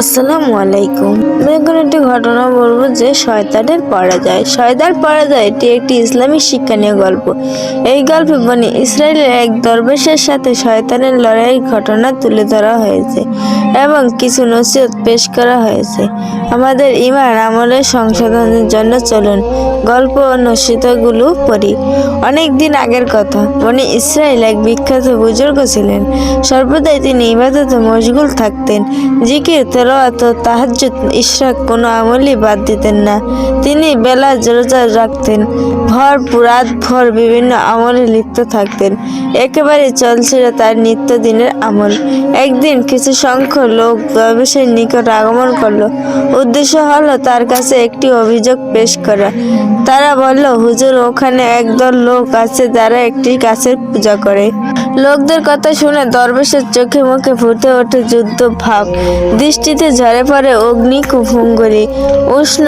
আসসালামু আলাইকুম। আমি এখন একটি ঘটনা বলব যে শয়তানের পরাজয়। শয়তান পরাজয় এটি একটি ইসলামিক শিক্ষণীয় গল্প। এই গল্পে বনি ইসরায়েলের এক দরবেশের সাথে শয়তানের লড়াইয়ের ঘটনা তুলে ধরা হয়েছে এবং কিছু নসিহত পেশ করা হয়েছে। আমাদের ইমান আমলের সংশোধনের জন্য চলুন গল্প ও নসিহতগুলো পড়ি। অনেক দিন আগের কথা, বনি ইসরায়েল এক বিখ্যাত বুজুর্গ ছিলেন। সর্বদাই তিনি ইবাদতে মশগুল থাকতেন, জিকির তেলাওয়াত ও ইশরাক কোনো আমলই বাদ দিতেন না। তিনি বেলা রোজা রাখতেন। ভর পুরাত ভর বিভিন্ন আমলে লিপ্ত থাকতেন। একেবারে চলছিল তার নিত্যদিনের আমল। একদিন কিছু সংখ্যক লোক ব্যবসায়ীর নিকট আগমন করল। উদ্দেশ্য হলো তার কাছে একটি অভিযোগ পেশ করা। তারা বলল, হুজুর, ওখানে একদল লোক আছে যারা একটি গাছের পূজা করে। লোকদের কথা শুনে দরবেশের চোখে মুখে ফুটে ওঠে যুদ্ধ ভাব দৃষ্টিতে ঝরে পড়ে অগ্নি কুফুঙ্গরি উষ্ণ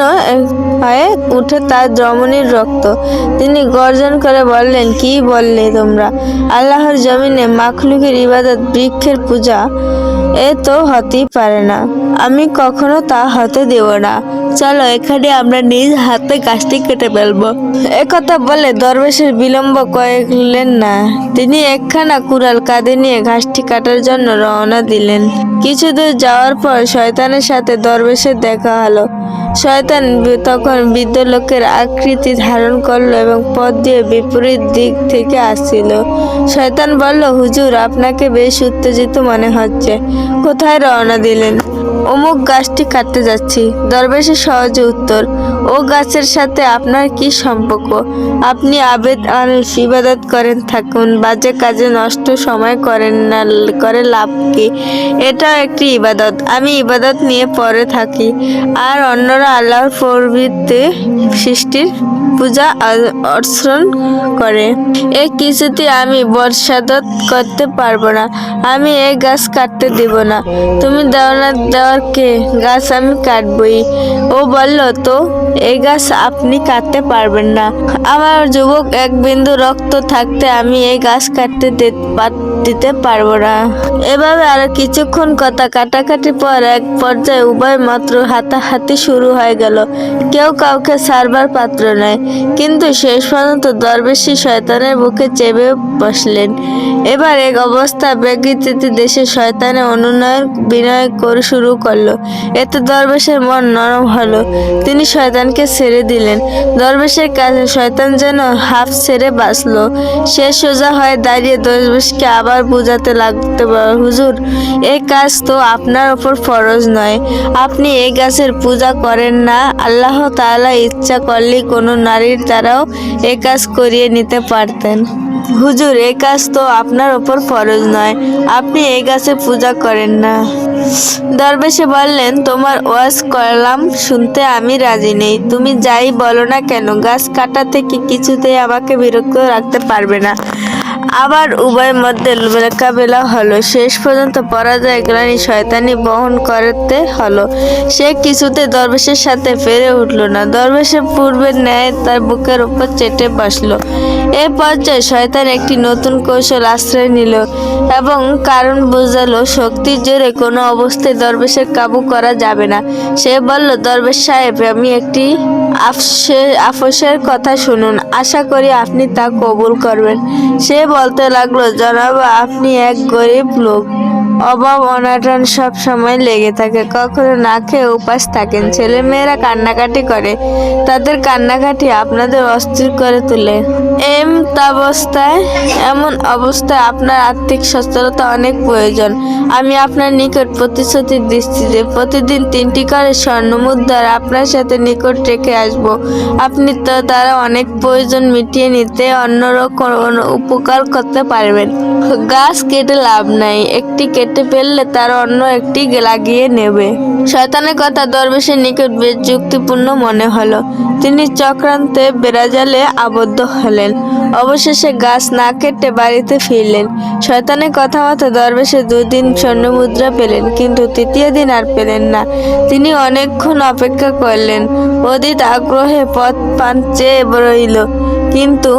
হয়ে উঠে তার রমণীর রক্ত। তিনি গর্জন করে বললেন, কি বললে তোমরা? আল্লাহর জমিনে মাখলুকের ইবাদত, বৃক্ষের পূজা, এ তো হতেই পারে না। আমি কখনো তা হতে দেব না। চলো, এখানে আমরা নিজ হাতে গাছটি কেটে ফেলব। একথা বলে দরবেশের বিলম্ব করলেন না। তিনি একখানা কুড়াল কাঁধে নিয়ে ঘাসটি কাটার জন্য রওনা দিলেন। কিছু দূর যাওয়ার পর শয়তানের সাথে দরবেশের দেখা হলো। শয়তান তখন বৃদ্ধ লোকের আকৃতি ধারণ করল এবং পথ দিয়ে বিপরীত দিক থেকে আসছিল শয়তান বলল, হুজুর, আপনাকে বেশ উত্তেজিত মনে হচ্ছে। কোথায় রওনা দিলেন? অমুক গাছটি কাটতে যাচ্ছি। দরবেশের সহজে উত্তর, ও গাছের সাথে আপনার কি সম্পর্ক? আপনি আবেদ আল ইবাদত করেন, থাকুন, বাজে কাজে নষ্ট সময় করেন না, করে লাভ কি? এটাও একটি ইবাদত। আমি ইবাদত নিয়ে পরে থাকি। আর অন্যরা আল্লাহর প্রবৃত্তি সৃষ্টির পূজা অর্চন করে। এই কিছুতে আমি বর্ষাদত করতে পারব না। আমি এই গাছ কাটতে দিব না। তুমি দাও না কে গাছ আমি কাটবই। ও বলল, তো, এই গাছ আপনি কাটতে পারবেন না। আমার যুবক এক বিন্দু রক্ত থাকতে আমি এই গাছ কাটতে দে- পার- দিতে পারব না। এভাবে আর কিছুক্ষণ কথা কাটাকাটি পর এক পর্যায়ে উভয় মাত্র হাতাহাতি শুরু হয়ে গেল। কেউ কাউকে সারবার পাত্র নয় কিন্তু শেষ পর্যন্ত দরবেশি শয়তানের বুকে চেপে বসলেন। এবার এক অবস্থা বেগিতে দেশে শয়তানের অনুনয়ন, বিনয় করে শুরু করল। এতে দরবেশের মন নরম হলো। তিনি শয়তানকে ছেড়ে দিলেন। দরবেশের কাছে শয়তান যেন হাফ ছেড়ে বাঁচলো। সে সোজা হয়ে দাঁড়িয়ে দরবেশকে আবার বুঝাতে লাগতে হুজুর এই কাজ তো আপনার ওপর ফরজ নয়। আপনি এই গাছের পূজা করেন না, আল্লাহ তাআলা ইচ্ছা করলে কোনো নারীর দ্বারাও এই কাজ করিয়ে নিতে পারতেন। হুজুর এই কাজ তো আপনার ওপর ফরজ নয়, আপনি এই গাছে পূজা করেন না। দরবেশে বললেন, তোমার ওয়াজ করলাম শুনতে আমি রাজি নেই। তুমি যাই বলো না কেন, গাছ কাটা থেকে কিছুতেই আমাকে বিরক্ত রাখতে পারবে না। আবার উভয়ের মধ্যে মোকাবেলা হলো। শেষ পর্যন্ত পরাজয় গ্লানি শয়তানি বহন করতে হলো। সে কিছুতে দরবেশের সাথে ফেরে উঠল না। দরবেশের পূর্বের ন্যায় তার বুকের উপর চেটে বসল। এ পর্যায়ে শয়তান একটি নতুন কৌশল আশ্রয় নিল এবং কারণ বোঝালো, শক্তির জোরে কোনো অবস্থায় দরবেশের কাবু করা যাবে না। সে বলল, দরবেশ সাহেব, আমি একটি আফসের কথা শুনুন। আশা করি আপনি তা কবুল করবেন। সে বলতে লাগল, জনাব, আপনি এক গরিব লোক। অভাব, অনাটন সব সময় লেগে থাকে। কখনো না খেয়ে উপাস থাকেন। ছেলে মেয়েরা কান্নাকাটি করে। তাদের কান্নাকাটি আপনাদের অস্থির করে তোলে। এম অবস্থায় এমন অবস্থায় আপনার আর্থিক সচ্ছলতা অনেক প্রয়োজন। আমি আপনার নিকট প্রতিশ্রুতি দিচ্ছি যে প্রতিদিন তিনটি করে স্বর্ণ মুদ্রার আপনার সাথে নিকট রেখে আসব। আপনি তো তারা অনেক প্রয়োজন মিটিয়ে নিতে অন্যরকম উপকার করতে পারবেন। গাছ কেটে লাভ নাই। একটি কেটে ফেললে তার অন্য একটি লাগিয়ে নেবে। শয়তানের কথা দরবেশের নিকট বেশ যুক্তিপূর্ণ মনে হলো। তিনি চক্রান্তে বেড়াজালে আবদ্ধ হলেন। অবশেষে গাছ না কেটে বাড়িতে ফিরলেন। শয়তানের কথা মতো দরবেশে দুদিন স্বর্ণ মুদ্রা পেলেন, কিন্তু তৃতীয় দিন আর পেলেন না। তিনি অনেকক্ষণ অপেক্ষা করলেন। অদিত আগ্রহে পথ পান চেয়ে রইল। কিন্তু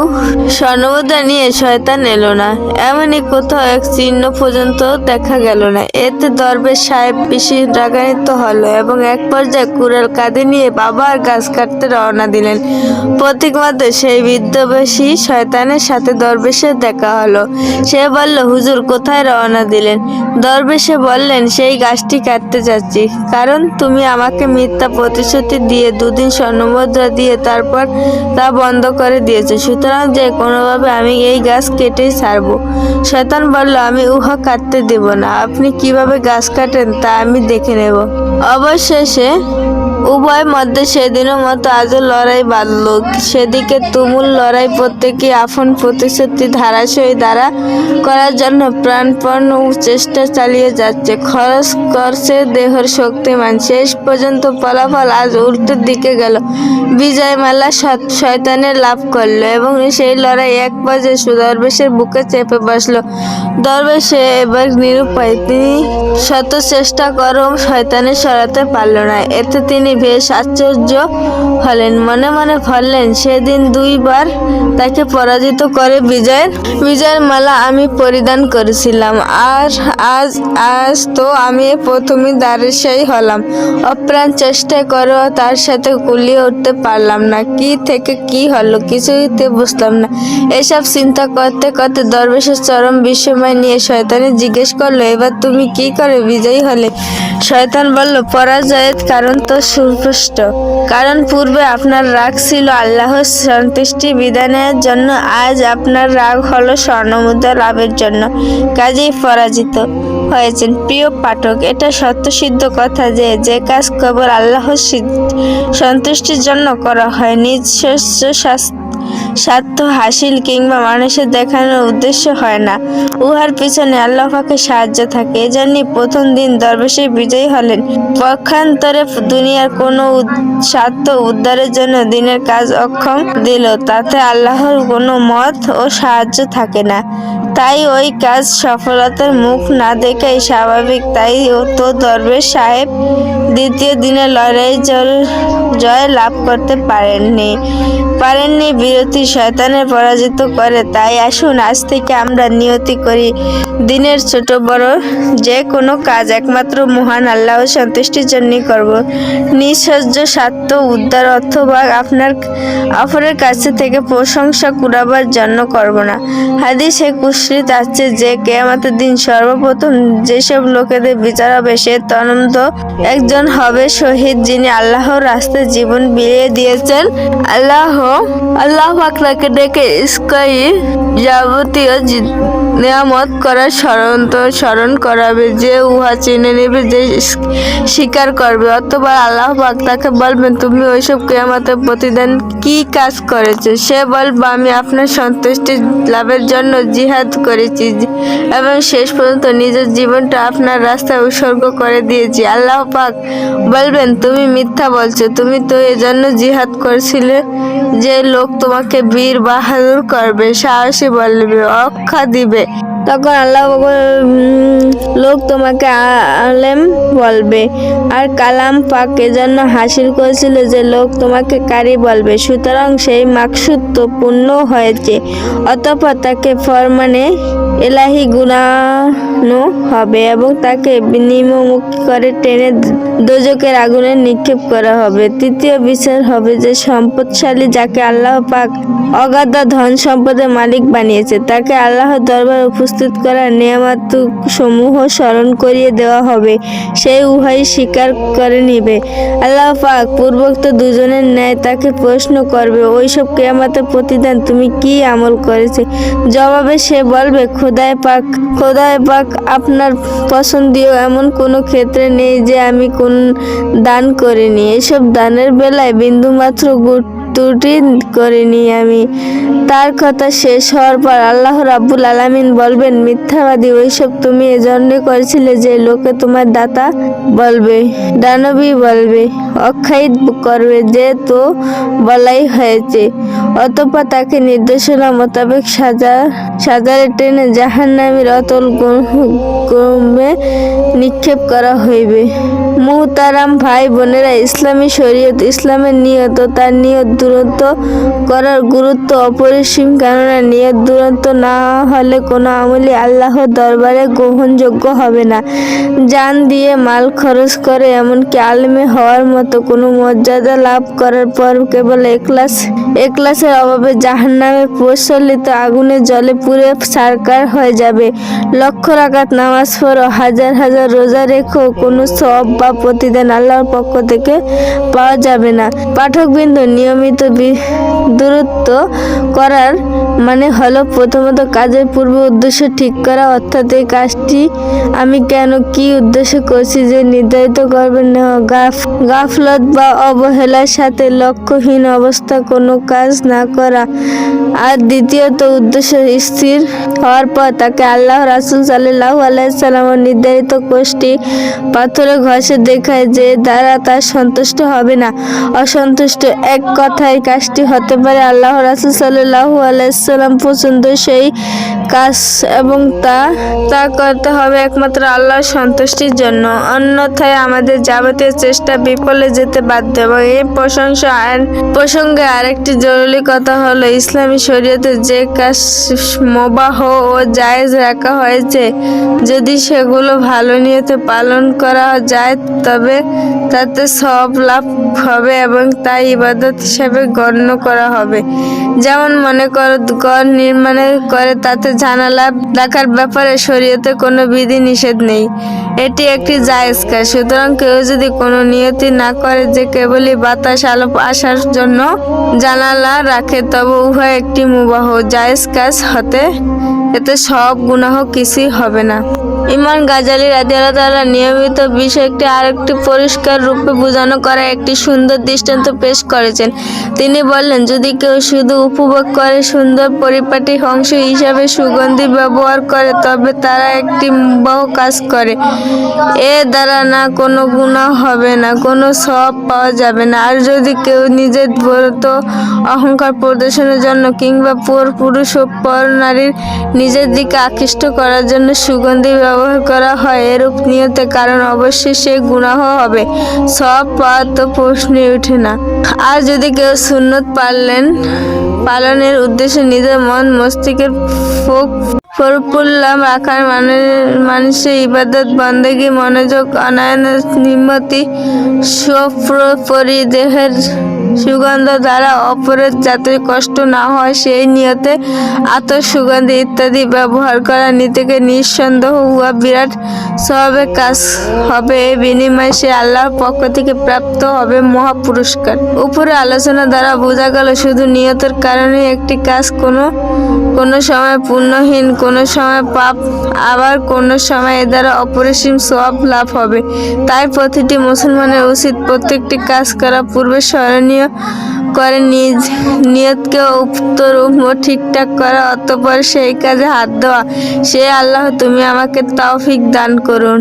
স্বর্ণমুদ্রা নিয়ে শয়তান এলো না। এমনই কোথাও এক চিহ্ন পর্যন্ত দেখা গেল না। এতে দরবেশ সাহেব বেশি রাগান্বিত হলো এবং এক পর্যায়ে কুড়াল কাঁধে নিয়ে বাবার গাছ কাটতে রওনা দিলেন। প্রতীক মতো সেই বিদ্যবেশী শয়তানের সাথে দরবেশের দেখা হলো। সে বলল, হুজুর, কোথায় রওনা দিলেন? দরবেশে বললেন, সেই গাছটি কাটতে যাচ্ছি। কারণ তুমি আমাকে মিথ্যা প্রতিশ্রুতি দিয়ে দুদিন স্বর্ণমুদ্রা দিয়ে তারপর তা বন্ধ করে দিয়েছে সুতরাং যে কোনোভাবে আমি এই গাছ কেটেই ছাড়ব। শয়তান বলল, আমি উহা কাটতে দেব না। আপনি কীভাবে গাছ কাটেন তা আমি দেখে নেব। অবশেষে উভয় মধ্যে সেদিনের মতো আজও লড়াই বাঁধল। সেদিকে তুমুল লড়াই প্রত্যেকে আপন প্রতিশ্রুতি ধারাশয়ী দ্বারা করার জন্য প্রাণপণ চেষ্টা চালিয়ে যাচ্ছে। খরচ করছে দেহের শক্তিমান। শেষ পর্যন্ত ফলাফল আজ উল্টোর দিকে গেল। বিজয় মালা শয়তানের লাভ করল এবং সেই লড়াই এক পর্যায়ে সুদরবেশের বুকে চেপে বসল। দরবেশে এবার নিরুপায়। তিনি শত চেষ্টা করেও শয়তানের সরাতে পারল না। এতে তিনি বেশ আশ্চর্য হলেন, মনে মনে ভাবলেন, সেদিন দুইবার তাকে পরাজিত করে বিজয়ের বিজয়ের মালা আমি পরিধান করেছিলাম। আর আজ আজ তো আমি প্রথমে দাঁড়িয়েই হলাম। অপ্রাণ চেষ্টা করেও তার সাথে কুলিয়ে উঠতে পারলাম না। কি থেকে কি হলো কিছুইতে বুঝলাম না। এসব চিন্তা করতে করতে দরবেশের চরম বিস্ময় নিয়ে শয়তানে জিজ্ঞেস করল, এবার তুমি কি করে বিজয়ী হলে? শয়তান বলল, পরাজয়ের কারণ তো সুস্পষ্ট। কারণ পূর্বে আপনার রাগ ছিল আল্লাহর সন্তুষ্টি বিধানের জন্য, আজ আপনার রাগ হলো স্বর্ণমুদ্রা লাভের জন্য। কাজেই পরাজিত হয়েছেন। প্রিয় পাঠক, এটা সত্যসিদ্ধ কথা যে যে কাজ কেবল আল্লাহর সন্তুষ্টির জন্য করা হয়। নিজস্ব শাস্তি স্বার্থ হাসিল কিংবা মানুষের দেখানোর উদ্দেশ্য হয় না। উহার পিছনে আল্লাহ পাকে সাহায্য থাকে। এজন্যই প্রথম দিন দরবেশে বিজয়ী হলেন। পক্ষান্তরে দুনিয়ার কোনো স্বার্থ উদ্ধারের জন্য দিনের কাজ অক্ষম দিল, তাতে আল্লাহর কোনো মত ও সাহায্য থাকে না। তাই ওই কাজ সফলতার মুখ না দেখাই স্বাভাবিক। তাই তো দরবেশ সাহেব দ্বিতীয় দিনে লড়াই জয় লাভ করতে পারেননি পারেননি বিরতি শয়তানের পরাজিত করে, তাই আসুন আজ থেকে আমরা নিয়তি করি। দিনের ছোট বড় যে কোনো কাজ একমাত্র মহান আল্লাহ সন্তুষ্টির জন্যই করব। নিঃসহ্য, স্বার্থ, উদ্ধার অথবা আপনার, অপরের কাছে থেকে প্রশংসা কুড়াবার জন্য করব না। হাদিসে কুশ্রিত আছে যে, কেয়ামতের দিন সর্বপ্রথম যেসব লোকেদের বিচার হবে, সে তনন্ত একজন হবে শহীদ যিনি আল্লাহর রাস্তায় জীবন বিলিয়ে দিয়েছেন। আল্লাহ আল্লাহ তাকে ডেকে স্কাই যাবতীয় নিয়ামত করার স্মরণ স্মরণ করাবে, যে উহা চিনে নেবে, যে স্বীকার করবে। অথবা আল্লাহ পাক তাকে বলবেন, তুমি ওইসব কেয়ামতের প্রতিদিন কি কাজ করেছ? সে বলবে, আমি আপনার সন্তুষ্টি লাভের জন্য জিহাদ করেছি এবং শেষ পর্যন্ত নিজের জীবনটা আপনার রাস্তায় উৎসর্গ করে দিয়েছি। আল্লাহ পাক বলবেন, তুমি মিথ্যা বলছো। তুমি তো এজন্য জিহাদ করেছিলে যে লোক তোমাকে বীর বাহাদুর করবে। সাহসী বলবে, অক্ষা দিবে। তখন আল্লাহ লোক তোমাকে আলেম বলবে। আর কালাম পাক এজন্য হাসিল করেছিল যে লোক তোমাকে কারি বলবে। সুতরাং সেই মাকসুদ তো পূর্ণ হয়েছে, অতঃপর তাকে ফরমানে এলাহি গুণানো হবে এবং তাকে নিম্নমুখী করে টেনে দোজকের আগুনে নিক্ষেপ করা হবে। তৃতীয় বিচার হবে যে সম্পদশালী যাকে আল্লাহ পাক অগাধ ধন সম্পদের মালিক বানিয়েছে, তাকে আল্লাহর দরবার উপস্থিত করা নিয়ামত সমূহ স্মরণ করিয়ে দেওয়া হবে। সেই উহাই স্বীকার করে নিবে। আল্লাহ পাক পূর্বোক্ত দুজনের ন্যায় তাকে প্রশ্ন করবে, ওইসব কেয়ামতের প্রতিদান তুমি কি আমল করেছে? জবাবে সে বলবে, খোদায় পাক খোদায় পাক, আপনার পছন্দীয় এমন কোনো ক্ষেত্রে নেই যে আমি কোন দান করিনি। এসব দানের বেলায় বিন্দুমাত্র গুট ত্রুটি করিনি আমি। তার কথা শেষ হওয়ার পর আল্লাহ রাব্বুল আলামিন বলবেন, মিথ্যাবাদী ওইসব তুমি এজন্য করেছিলে যে লোকে তোমার দাতা বলবে, দানবী বলবে, অক্ষায়িত করবে যে তো বলাই হয়েছে। অতঃপর তাকে নির্দেশনা মোতাবেক সাজা, সাজারে টেনে জাহান্নামীর অতল গমে নিক্ষেপ করা হইবে। মুহতারাম ভাই বোনেরা ইসলামী শরীয়ত, ইসলামের নিয়ত তার নিয়ত দূরত্ব করার গুরুত্ব অপরিসীম, কেননা নিয়ত দূরত্ব না হলে কোনো আমলই আল্লাহর দরবারে গ্রহণযোগ্য হবে না। যান দিয়ে মাল খরচ করে এমনকি আলমে হওয়ার মতো কোনো মর্যাদা লাভ করার পর কেবল একলাস একলাসের অভাবে জাহান্নামে প্রচলিত আগুনের জলে পুড়ে সারকার হয়ে যাবে। লক্ষ রাকাত নামাজ পড়ো, হাজার হাজার রোজা রেখো, কোনো সব বা প্রতিদিন আল্লাহর পক্ষ থেকে পাওয়া যাবে না। পাঠকবৃন্দ, নিয়মিত বি- দূরত্ব করার মানে হলো প্রথমত কাজের পূর্ব উদ্দেশ্য ঠিক করা। অর্থাৎ এই কাজটি আমি কেন কি উদ্দেশ্য করছি যে নির্ধারিত করবেন না। গাফ গাফলত বা অবহেলার সাথে লক্ষ্যহীন অবস্থা কোনো কাজ না করা। আর দ্বিতীয়ত উদ্দেশ্য স্থির হওয়ার পর তাকে আল্লাহ রাসুল সাল্লাহ আলাইসাল্লাম নির্ধারিত কোষ্ঠী পাথরে ঘষে দেখায় যে দ্বারা তার সন্তুষ্ট হবে না। অসন্তুষ্ট এক কথায় কাজটি হতে পারে? আল্লাহ রাসুল সাল্লাহ আলাইসাল্লাম পছন্দ সেই কাজ এবং তা তা করতে হবে একমাত্র আল্লাহর সন্তুষ্টির জন্য। অন্যথায় আমাদের যাবতীয় চেষ্টা বিফলে যেতে বাধ্য এবং এই প্রশংসা আর প্রসঙ্গে আরেকটি জরুরি কথা হলো, ইসলামী শরীয়তে যে কাজ মোবাহ ও জায়েজ রাখা হয়েছে, যদি সেগুলো ভালো নিয়তে পালন করা যায়, তবে তাতে সব লাভ হবে এবং তাই ইবাদত হিসেবে গণ্য করা হবে। যেমন মনে করো, ঘর নির্মাণে করে তাতে জানালা রাখার ব্যাপারে শরীয়তে কোনো বিধি নিষেধ নেই। এটি একটি জায়েজ কাজ। সুতরাং কেউ যদি কোনো নিয়তি না করে যে কেবলই বাতাস আলো আসার জন্য জানালা রাখে, তবে উভয় একটি মুবাহ। জায়েজ কাজ হতে, এতে সব গুনাহ কিছুই হবে না। ইমান গাজালি রাদিয়াল্লাহু তাআলা নিয়মিত বিষয়টি আরেকটি পরিষ্কার রূপে বোঝানো করা একটি সুন্দর দৃষ্টান্ত পেশ করেছেন। তিনি বললেন, যদি কেউ শুধু উপভোগ করে সুন্দর পরিপাটি অংশ হিসাবে সুগন্ধি ব্যবহার করে, তবে তারা একটি বহু কাজ করে। এ দ্বারা না কোনো গুণা হবে, না কোনো সব পাওয়া যাবে না। আর যদি কেউ নিজের ব্রত অহংকার প্রদর্শনের জন্য কিংবা পর পুরুষ ও পর নারীর নিজের দিকে আকৃষ্ট করার জন্য সুগন্ধি ব্যবহার করা হয়, এরূপ নিয়তে কারণ অবশ্যই সে গুনাহ হবে। সব পাওয়ার তো প্রশ্নই ওঠে না। আর যদি কেউ সুন্নত পারলেন পালনের উদ্দেশ্যে নিজের মন, মস্তিষ্কের ফোক প্রফুল্ল রাখার মানে মানুষের ইবাদত, বন্দেগী, মনোযোগ অনায়নের নিম্মতি পরিদেহের সুগন্ধ দ্বারা অপরের যাতে কষ্ট না হয়, সেই নিয়তে আতর সুগন্ধি ইত্যাদি ব্যবহার করা নীতিকে নিঃসন্দেহ হওয়া বিরাট স্বভাবের কাজ হবে। এই বিনিময়ে সে আল্লাহর পক্ষ থেকে প্রাপ্ত হবে মহা পুরস্কার উপরে আলোচনা দ্বারা বোঝা গেল, শুধু নিয়তের কারণে একটি কাজ কোনো কোনো সময় পুণ্যহীন কোনো সময় পাপ, আবার কোনো সময় এ দ্বারা অপরিসীম সব লাভ হবে। তাই প্রতিটি মুসলমানের উচিত প্রত্যেকটি কাজ করা পূর্বে স্মরণীয় করে নিজ নিয়তকে উত্তর ঠিকঠাক করা, অতঃপর সেই কাজে হাত দেওয়া। সে আল্লাহ, তুমি আমাকে তৌফিক দান করুন।